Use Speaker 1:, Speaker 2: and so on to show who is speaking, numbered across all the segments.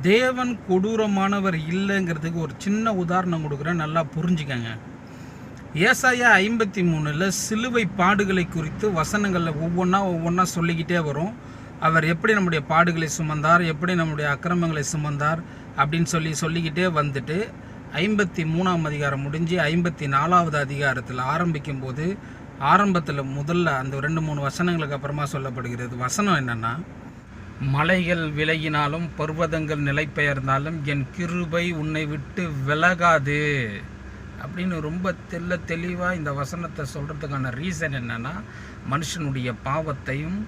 Speaker 1: தேவன் கொடூரமானவர் இல்லைங்கிறதுக்கு ஒரு சின்ன உதாரணம் கொடுக்குறேன். நல்லா புரிஞ்சுக்கங்க. ஏசாயா ஐம்பத்தி மூணில் சிலுவை பாடுகளை குறித்து வசனங்களில் ஒவ்வொன்றா ஒவ்வொன்றா சொல்லிக்கிட்டே வரும். அவர் எப்படி நம்முடைய பாடுகளை சுமந்தார் எப்படி நம்முடைய அக்கிரமங்களை சுமந்தார் அப்படின்னு சொல்லி சொல்லிக்கிட்டே வந்துட்டு ஐம்பத்தி மூணாம் அதிகாரம் முடிஞ்சு ஐம்பத்தி நாலாவது அதிகாரத்தில் ஆரம்பிக்கும் போது ஆரம்பத்தில் முதல்ல அந்த ரெண்டு மூணு வசனங்களுக்கு அப்புறமா சொல்லப்படுகிறது. வசனம் என்னென்னா மலைகள் விலகினாலும் பர்வதங்கள் நிலை பெயர்ந்தாலும் என் கிருபை உன்னை விட்டு விலகாது அப்படின்னு ரொம்ப தெல்ல தெளிவாக இந்த வசனத்தை சொல்கிறதுக்கான ரீசன் என்னன்னா மனுஷனுடைய பாவத்தையும்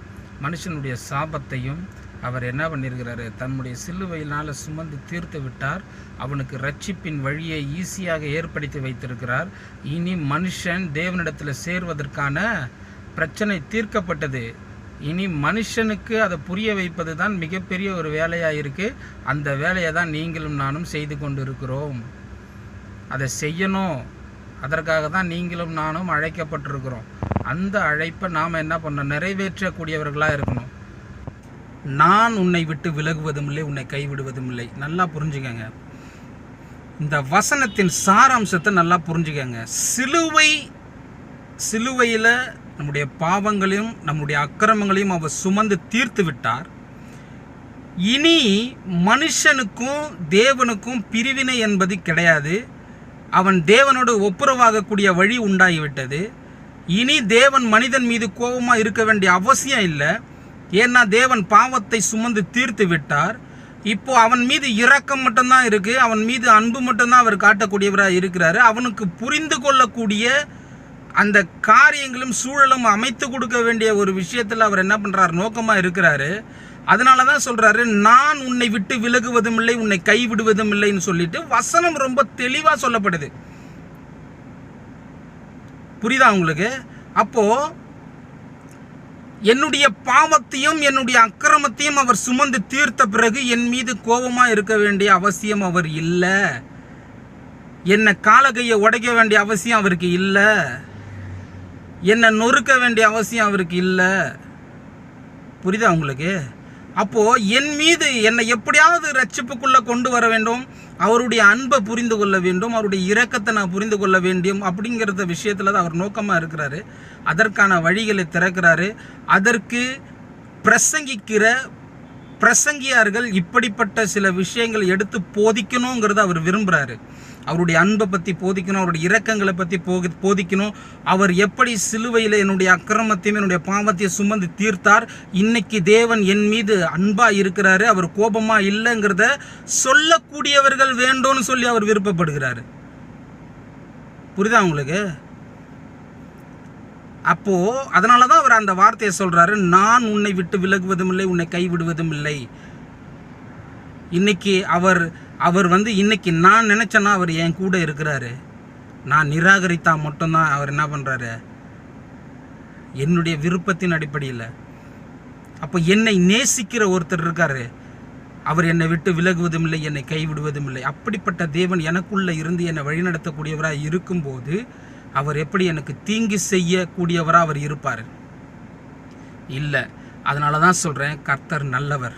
Speaker 1: மனுஷனுடைய சாபத்தையும் அவர் என்ன பண்ணியிருக்கிறாரு தன்னுடைய சிலுவையினால் சுமந்து தீர்த்து விட்டார். அவனுக்கு ரட்சிப்பின் வழியை ஈஸியாக ஏற்படுத்தி வைத்திருக்கிறார். இனி மனுஷன் தேவனிடத்தில் சேர்வதற்கான பிரச்சனை தீர்க்கப்பட்டது. இனி மனுஷனுக்கு அதை புரிய வைப்பது தான் மிகப்பெரிய ஒரு வேலையாக இருக்குது அந்த வேலையை தான் நீங்களும் நானும் செய்து கொண்டு இருக்கிறோம் அதை செய்யணும். அதற்காக தான் நீங்களும் நானும் அழைக்கப்பட்டிருக்கிறோம். அந்த அழைப்பை நாம் என்ன பண்ணோம் நிறைவேற்றக்கூடியவர்களாக இருக்கணும். நான் உன்னை விட்டு விலகுவதும் இல்லை உன்னை கைவிடுவதும் இல்லை. நல்லா புரிஞ்சுக்கங்க. இந்த வசனத்தின் சாராம்சத்தை நல்லா புரிஞ்சுக்கங்க. சிலுவை சிலுவையில் நம்முடைய பாவங்களையும் நம்முடைய அக்கிரமங்களையும் அவர் சுமந்து தீர்த்து விட்டார். இனி மனுஷனுக்கும் தேவனுக்கும் பிரிவினை என்பது கிடையாது. அவன் தேவனோடு ஒப்புரவாகக்கூடிய வழி உண்டாகிவிட்டது. இனி தேவன் மனிதன் மீது கோபமாக இருக்க வேண்டிய அவசியம் இல்லை. ஏன்னா தேவன் பாவத்தை சுமந்து தீர்த்து விட்டார். இப்போ அவன் மீது இரக்கம் மட்டும்தான் இருக்குது அவன் மீது அன்பு மட்டும்தான் அவர் காட்டக்கூடியவராக இருக்கிறாரு. அவனுக்கு புரிந்து கொள்ளக்கூடிய அந்த காரியங்களும் சூழலும் அமைத்து கொடுக்க வேண்டிய ஒரு விஷயத்தில் அவர் என்ன பண்ணுறார் நோக்கமாக இருக்கிறாரு. அதனால தான் சொல்கிறாரு நான் உன்னை விட்டு விலகுவதும் இல்லை உன்னை கைவிடுவதும் இல்லைன்னு சொல்லிட்டு வசனம் ரொம்ப தெளிவாக சொல்லப்படுது. புரியுதா உங்களுக்கு? அப்போ என்னுடைய பாவத்தையும் என்னுடைய அக்கிரமத்தையும் அவர் சுமந்து தீர்த்த பிறகு என் மீது கோபமாக இருக்க வேண்டிய அவசியம் அவர் இல்லை. என்னை காலகையை உடைக்க வேண்டிய அவசியம் அவருக்கு இல்லை. என்னை நொறுக்க வேண்டிய அவசியம் அவருக்கு இல்லை. புரியுதா உங்களுக்கு? அப்போது என் மீது என்னை எப்படியாவது ரட்சிப்புக்குள்ளே கொண்டு வர வேண்டும் அவருடைய அன்பை புரிந்து கொள்ள வேண்டும் அவருடைய இரக்கத்தை நான் புரிந்து கொள்ள வேண்டும் அப்படிங்கிறத விஷயத்தில் தான் அவர் நோக்கமாக இருக்கிறாரு. அதற்கான வழிகளை திறக்கிறாரு. அதற்கு பிரசங்கிக்கிற பிரசங்கியார்கள் இப்படிப்பட்ட சில விஷயங்களை எடுத்து போதிக்கணுங்கிறத அவர் விரும்புகிறாரு அவருடைய அன்பை பற்றி போதிக்கணும் அவருடைய இரக்கங்களை பற்றி போக போதிக்கணும். அவர் எப்படி சிலுவையில் என்னுடைய அக்கிரமத்தையும் என்னுடைய பாவத்தையும் சுமந்து தீர்த்தார். இன்னைக்கு தேவன் என் மீது அன்பாக இருக்கிறாரு. அவர் கோபமாக இல்லைங்கிறத சொல்லக்கூடியவர்கள் வேண்டும்னு சொல்லி அவர் விருப்பப்படுகிறாரு. புரியுதா உங்களுக்கு? அப்போ அதனால தான் அவர் அந்த வார்த்தையை சொல்றாரு நான் உன்னை விட்டு விலகுவதும் இல்லை உன்னை கைவிடுவதும் இல்லை இன்னைக்கு அவர் அவர் வந்து இன்னைக்கு நான் நினைச்சேன்னா அவர் என் கூட இருக்கிறாரு. நான் நிராகரித்தா மட்டும்தான் அவர் என்ன பண்ணுறாரு என்னுடைய விருப்பத்தின் அடிப்படையில். அப்போ என்னை நேசிக்கிற ஒருத்தர் இருக்காரு. அவர் என்னை விட்டு விலகுவதும் இல்லை என்னை கைவிடுவதும் இல்லை. அப்படிப்பட்ட தேவன் எனக்குள்ளே இருந்து என்னை வழிநடத்தக்கூடியவராக இருக்கும்போது அவர் எப்படி எனக்கு தீங்கு செய்யக்கூடியவராக அவர் இருப்பார்? இல்லை. அதனால தான் சொல்கிறேன் கர்த்தர் நல்லவர்.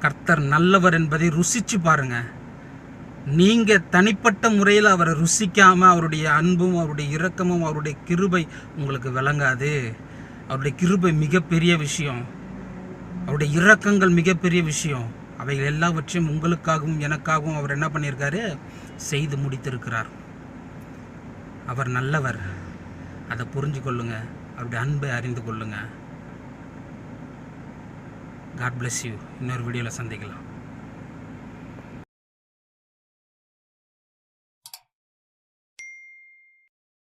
Speaker 1: கர்த்தர் நல்லவர் என்பதை ருசித்து பாருங்கள் நீங்கள் தனிப்பட்ட முறையில் அவரை ருசிக்காமல் அவருடைய அன்பும் அவருடைய இரக்கமும் அவருடைய கிருபை உங்களுக்கு விளங்காது. அவருடைய கிருபை மிகப்பெரிய விஷயம். அவருடைய இரக்கங்கள் மிகப்பெரிய விஷயம். அவைகள் எல்லாவற்றையும் உங்களுக்காகவும் எனக்காகவும் அவர் என்ன பண்ணியிருக்காரு? செய்து முடித்திருக்கிறார். அவர் நல்லவர். அதை புரிஞ்சு கொள்ளுங்க. அவருடைய அன்பை அறிந்து கொள்ளுங்க. காட் பிளஸ் யூ இன்னொரு வீடியோவில் சந்திக்கலாம்.